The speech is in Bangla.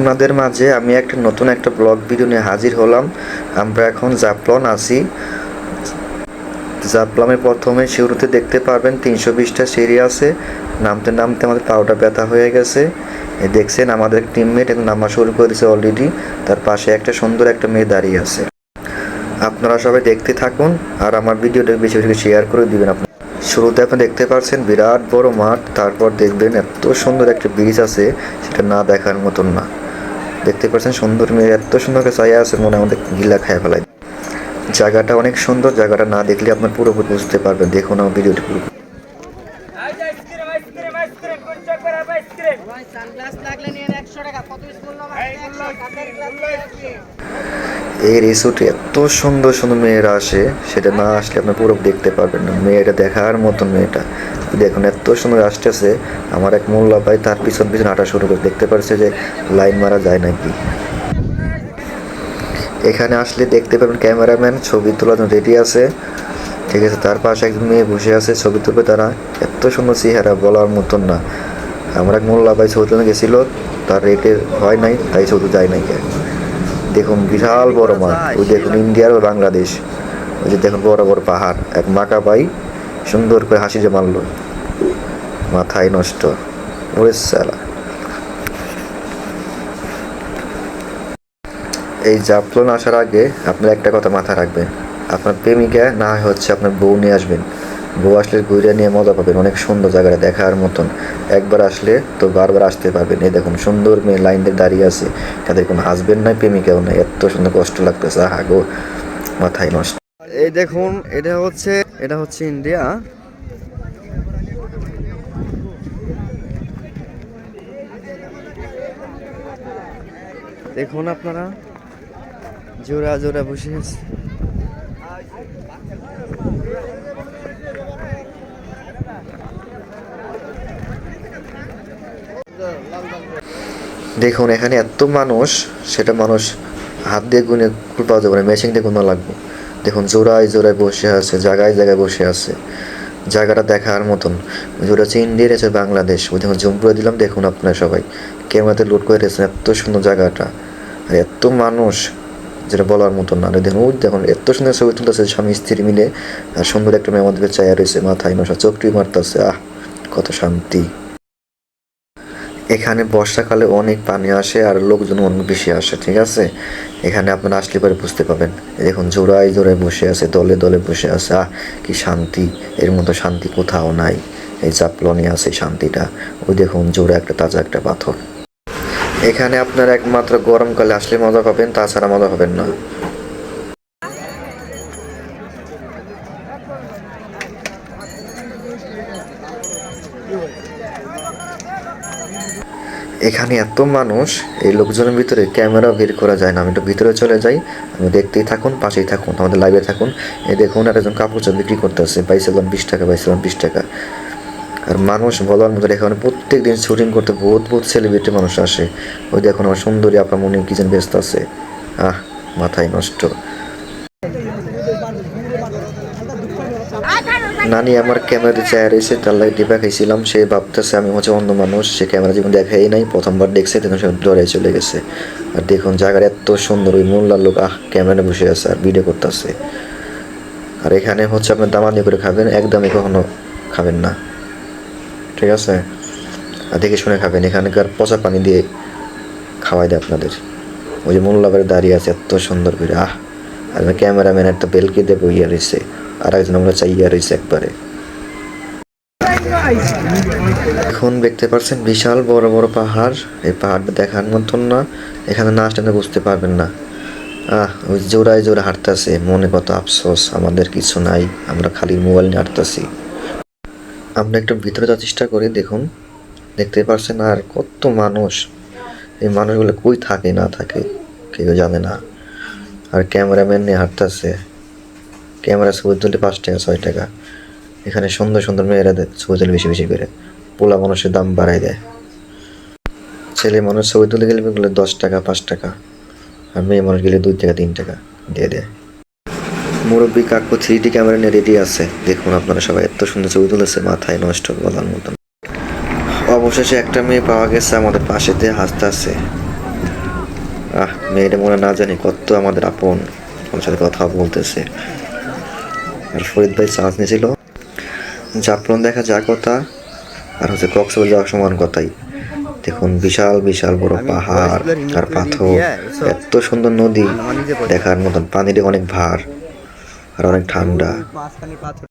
আপনাদের মাঝে আমি একটা নতুন একটা ব্লগ ভিডিও নিয়ে হাজির হলাম। আমরা এখন জাফলন আছি। জাফলমে প্রথমে শুরুতে দেখতে পারবেন তিনশো বিশটা সিঁড়ি আছে। নামতে নামতে আমাদের পাউটা ব্যথা হয়ে গেছে। দেখছেন আমাদের টিমমেট এখন নামা শুরু করে দিয়েছে অলরেডি তার পাশে একটা সুন্দর একটা মেয়ে দাঁড়িয়ে আছে। আপনারা সবাই দেখতে থাকুন আর আমার ভিডিওটা বেশি বেশি শেয়ার করে দিবেন আপনি। শুরুতে আপনি দেখতে পাচ্ছেন বিরাট বড় মাঠ, তারপর দেখবেন এত সুন্দর একটা ব্রিজ আছে, সেটা না দেখার মতন না। দেখতে পাচ্ছেন সুন্দর মেয়ে এত সুন্দর ছায়া আছে মনে আমাদের গিলা খায় ফেলায়। জায়গাটা অনেক সুন্দর জায়গাটা না দেখলে আপনার পুরোপুরি বুঝতে পারবেন। দেখুন আমার ভিডিওটি পুরো সানগ্লাস লাগলে নিয়ে একশো টাকা। কত পিস এই রিসোর্টে এত সুন্দর সুন্দর মেয়েরা আসে, সেটা না আসলে আপনি পুরো দেখতে পারবেন না। মেয়েটা দেখার মতন মেয়েটা। দেখুন, এত সুন্দর আসতেছে। আমার এক মোল্লা ভাই তার পিছন পিছন হাঁটা শুরু করে, দেখতে পারছে যে লাইন মারা যায় নাকি। এখানে আসলে দেখতে পাবেন ক্যামেরাম্যান, ছবি তোলার জন্য রেডি আছে। ঠিক আছে, তার পাশে একজন মেয়ে বসে আছে, ছবি তুলবে তারা। এত সুন্দর চেহারা, বলার মতন না। আমার এক মোল্লা ভাই ছবি তুলতে গেছিল, তার রেটে হয় নাই, তাই ছবি যায় নাই। দেখুন, বিশাল বড় মাঠ। ওই দেখুন, ইন্ডিয়ার ও বাংলাদেশ। ওই যে দেখুন, বড় বড় পাহাড়। এক মাকা ভাই সুন্দর করে হাসি যে মারলো। মাথায় নষ্ট। ওরে এই জাফলন আসার আগে আপনার একটা কথা মাথায় রাখবেন। আপনার প্রেমিকা না হচ্ছে আপনার বউ নিয়ে আসবেন। বউ আসলে ঘুরে নিয়ে মজা পাবেন, অনেক সুন্দর জায়গাটা দেখার মতন। একবার আসলে তো বারবার আসতে পারবেন। এই দেখুন, সুন্দর মেয়ে লাইন দিয়ে দাঁড়িয়ে আছে। তাদের কোনো হাজবেন্ড নাই, প্রেমিকাও নাই। এত সুন্দর কষ্ট লাগতেছে, আহা গো, মাথায় নষ্ট। এই দেখুন, এটা হচ্ছে এটা হচ্ছে ইন্ডিয়া। দেখুন আপনারা, জোড়া জোড়া বসে আছে। দেখুন, এখানে এত মানুষ, সেটা মানুষ হাত দিয়ে গুনে পাওয়া যাবে না, মেশিন দিয়ে গুনা লাগবে। দেখুন, জোড়ায় জোড়ায় বসে আছে, জায়গায় জায়গায় বসে আছে। জায়গাটা দেখার মতন। যেটা হচ্ছে ইন্ডিয়ার আছে বাংলাদেশ। ওই দেখুন, জুম করে দিলাম, দেখুন আপনারা সবাই। ক্যামেরাতে লোড করে রেখেছেন এত সুন্দর জায়গাটা। আর এত মানুষ, যেটা বলার মতন না। দেখুন, ওই দেখুন, এত সুন্দর ছবি তুলতেছে স্বামী, স্ত্রী মিলে। আর সুন্দর একটা মেয়ে আমাদের চায়া রয়েছে মাথায়, নশা চোখটি মারতেছে। আহ, কত শান্তি। এখানে বর্ষাকালে অনেক পানি আসে আর লোকজন অনেক বেশি আসে, ঠিক আছে? এখানে আপনারা আসলে পরে বুঝতে পাবেন দেখুন, জোড়ায় জোড়ায় বসে আছে, দলে দলে বসে আছে। আহ, কি শান্তি! এর মতো শান্তি কোথাও নাই। এই জাপলনে আছে শান্তিটা। ওই দেখুন, জোড়া একটা, তাজা একটা পাথর। এখানে আপনারা একমাত্র গরমকালে আসলে মজা পাবেন, তাছাড়া মজা পাবেন না। এখানে এত মানুষ, এই লোকজনের ভিতরে ক্যামেরা বের করা যায় না। আমি একটু ভিতরে চলে যাই, আমি দেখতেই থাকুন, পাশেই থাকুন, আমাদের লাইভে থাকুন। এই দেখুন আর একজন কাপড় চোপড় বিক্রি করতেছে পাইছিলাম বিশ টাকা পাইছিলাম বিশ টাকা। আর মানুষ বলার মতো এখানে প্রত্যেক দিন শুটিং করতে বহুত বহুত সেলিব্রিটি মানুষ আসে। ওই দেখুন আমার সুন্দরী আপা মনে কি যেন ব্যস্ত আছে। আহ, মাথায় নষ্ট। নানি আমার ক্যামেরাতে চেয়ার এসে তার লাগে টিপা খাইছিলাম সে ভাবতেছে আমি হচ্ছে অন্য মানুষ, সে ক্যামেরা জীবন দেখাই নাই, প্রথমবার দেখছে তখন সে ডরে চলে গেছে। আর দেখুন জায়গাটা এত সুন্দর, ওই মোল্লার লোক, আহ ক্যামেরা বসে আছে আর ভিডিও করতেছে। আর এখানে হচ্ছে আপনার দামানি করে খাবেন, একদমই কখনো খাবেন না। ঠিক আছে? আর দেখে শুনে খাবেন, এখানকার পচা পানি দিয়ে খাওয়াই দেয় আপনাদের। ওই যে মোল্লাবারে দাঁড়িয়ে আছে, এত সুন্দর করে, আহ। আর ক্যামেরাম্যান একটা বেলকি দেবে ইয়ে রয়েছে। আর একজন আমরা চাইয়া রয়েছে একবারে। এখন দেখতে পাচ্ছেন বিশাল বড় বড় পাহাড়। এই পাহাড়টা দেখার মতন না, এখানে না আসলে বুঝতে পারবেন না। আহ, ওই জোড়ায় জোড়া হাঁটতেছে, মনে কত আফসোস, আমাদের কিছু নাই, আমরা খালি মোবাইল নিয়ে হাঁটতেছি। আমরা একটু ভিতরে যাওয়ার চেষ্টা করি, দেখুন। দেখতে পাচ্ছেন আর কত মানুষ। এই মানুষগুলো কই থাকে, না থাকে, কেউ জানে না। আর ক্যামেরাম্যান নিয়ে হাঁটতেছে। ক্যামেরা ছবি তুলতে পাঁচ টাকা, ছয় টাকা। এখানে সুন্দর সুন্দর মেয়েরা ছবি তুলে বেশি বেশি করে। পোলা মানুষের দাম বাড়ায় দেয়। ছেলে মানুষ ছবি তুলে গেলে এগুলো দশ টাকা, পাঁচ টাকা। আর মেয়ে মানুষ গেলে দুই টাকা, তিন টাকা দিয়ে দেয়। মুরব্বী কাকু থ্রি ডি ক্যামেরা নিয়ে রেডি আছে। দেখুন আপনারা সবাই, এত সুন্দর ছবি তুলেছে, মাথায় নষ্ট বলার মতন। অবশেষে একটা মেয়ে পাওয়া গেছে আমাদের পাশেতে হাসতে আছে আহ মেয়েটা মনে না জানি কত আমাদের আপন। আমার সাথে কথা বলতেছে। আর ফরিদ ভাই চান্স নিয়েছিল। জাফলন দেখা যা কথা আর হচ্ছে কক্সবাজার যাওয়ার সমান কথাই। দেখুন বিশাল বিশাল বড় পাহাড় আর পাথর। এত সুন্দর নদী। দেখার মতন পানিটা অনেক ভার আর অনেক ঠান্ডা।